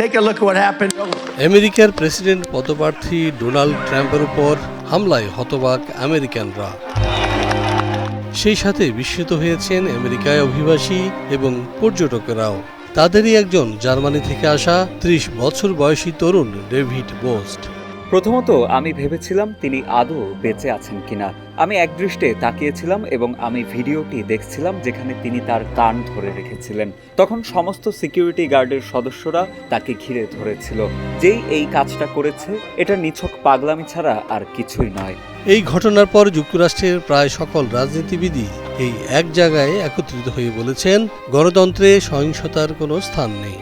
Take a look at what happened. আমেরিকার president পদপ্রার্থী Donald ট্রাম্পের উপর হামলায় হতবাক আমেরিকানরা। সেই সাথে বিস্মিত হয়েছেন আমেরিকায় অভিবাসী এবং পর্যটকেরাও। তাদেরই একজন জার্মানি থেকে আসা ত্রিশ বছর বয়সী তরুণ ডেভিড বোস্ট। প্রথমত, আমি ভেবেছিলাম তিনি আদৌ বেঁচে আছেন কিনা। আমি একদৃষ্টে তাকিয়েছিলাম এবং আমি ভিডিওটি দেখছিলাম যেখানে তিনি তার কান ধরে রেখেছিলেন। তখন সমস্ত সিকিউরিটি গার্ডের সদস্যরা তাকে ঘিরে ধরেছিল। যেই এই কাজটা করেছে, এটা নিছক পাগলামি ছাড়া আর কিছুই নয়। এই ঘটনার পর যুক্তরাষ্ট্রের প্রায় সকল রাজনীতিবিদই এই এক জায়গায় একত্রিত হয়ে বলেছেন, গণতন্ত্রে সহিংসতার কোনো স্থান নেই।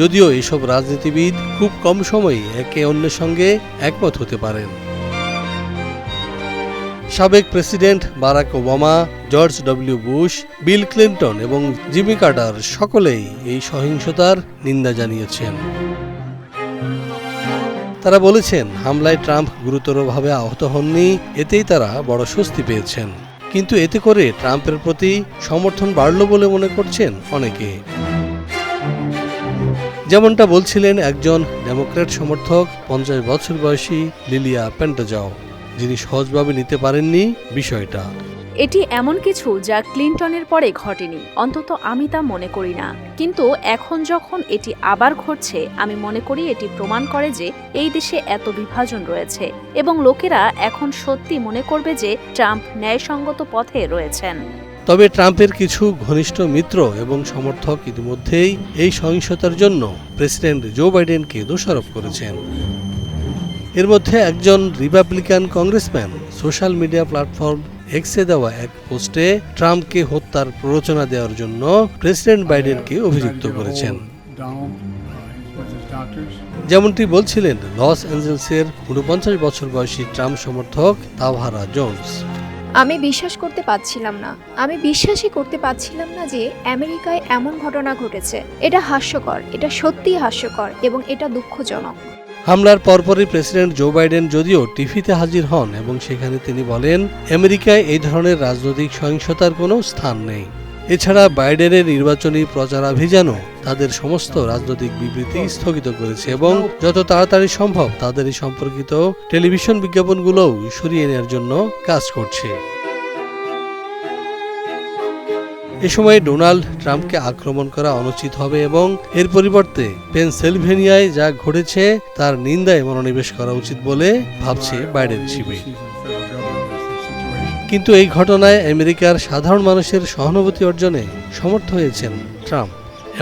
যদিও এসব রাজনীতিবিদ খুব কম সময়ে একে অন্যের সঙ্গে একমত হতে পারেন। সাবেক president Barack Obama, George W Bush, Bill Clinton এবং জিমি কার্টার সকলেই এই সহিংসতার নিন্দা জানিয়েছেন। তারা বলেছেন, হামলায় ট্রাম্প গুরুতরভাবে আহত হননি, এতেই তারা বড় স্বস্তি পেয়েছেন। কিন্তু এতে করে ট্রাম্পের প্রতি সমর্থন বাড়ল বলে মনে করছেন অনেকে। যেমনটা বলছিলেন একজন ডেমোক্র্যাট সমর্থক, পঞ্চাশ বছর বয়সী লিলিয়া পেন্টাজাও, যিনি সহজভাবে নিতে পারেননি বিষয়টা। এটি এমন কিছু যা ক্লিন্টনের পরে ঘটেনি, অন্তত আমি তা মনে করি না। কিন্তু এখন যখন এটি আবার ঘটছে, আমি মনে করি এটি প্রমাণ করে যে এই দেশে এত বিভাজন রয়েছে এবং লোকেরা এখন সত্যি মনে করবে যে ট্রাম্প ন্যায়সঙ্গত পথে রয়েছেন। তবে ট্রাম্পের কিছু ঘনিষ্ঠ মিত্র এবং সমর্থক ইতিমধ্যেই এই সহিংসতার জন্য প্রেসিডেন্ট জো বাইডেনকে দোষারোপ করেছেন এর মধ্যে একজন Republican congressman social media platform এক্সে দেওয়া এক পোস্টে ট্রাম্পকে হত্যার প্ররোচনা দেওয়ার জন্য প্রেসিডেন্ট বাইডেনকে অভিযুক্ত করেছেন. যেমনটি বলছিলেন, লস অ্যাঞ্জেলসের উনপঞ্চাশ বছর বয়সী ট্রাম্প সমর্থক তাভারা জোন্স আমি বিশ্বাস করতে পারছিলাম না। আমি বিশ্বাসই করতে পারছিলাম না যে আমেরিকায় এমন ঘটনা ঘটেছে। এটা হাস্যকর, এটা সত্যিই হাস্যকর এবং এটা দুঃখজনক। হামলার পরপরই প্রেসিডেন্ট জো বাইডেন যদিও টিভিতে হাজির হন এবং সেখানে তিনি বলেন, আমেরিকায় এই ধরনের রাজনৈতিক সহিংসতার কোনো স্থান নেই। এছাড়া বাইডেনের নির্বাচনী প্রচারাভিযানও তাদের সমস্ত রাজনৈতিক বিবৃতি স্থগিত করেছে এবং যত তাড়াতাড়ি সম্ভব তাদেরই সম্পর্কিত টেলিভিশন বিজ্ঞাপনগুলোও সরিয়ে নেওয়ার জন্য কাজ করছে। এ সময় ডোনাল্ড ট্রাম্পকে আক্রমণ করা অনুচিত হবে এবং এর পরিবর্তে পেনসিলভেনিয়ায় যা ঘটেছে তার নিন্দায় মনোনিবেশ করা উচিত বলে ভাবছে বাইডেন শিবির। কিন্তু এই ঘটনায় আমেরিকার সাধারণ মানুষের সহানুভূতি অর্জনে সমর্থ হয়েছেন ট্রাম্প।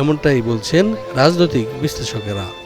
এমনটাই বলছেন রাজনৈতিক বিশ্লেষকেরা।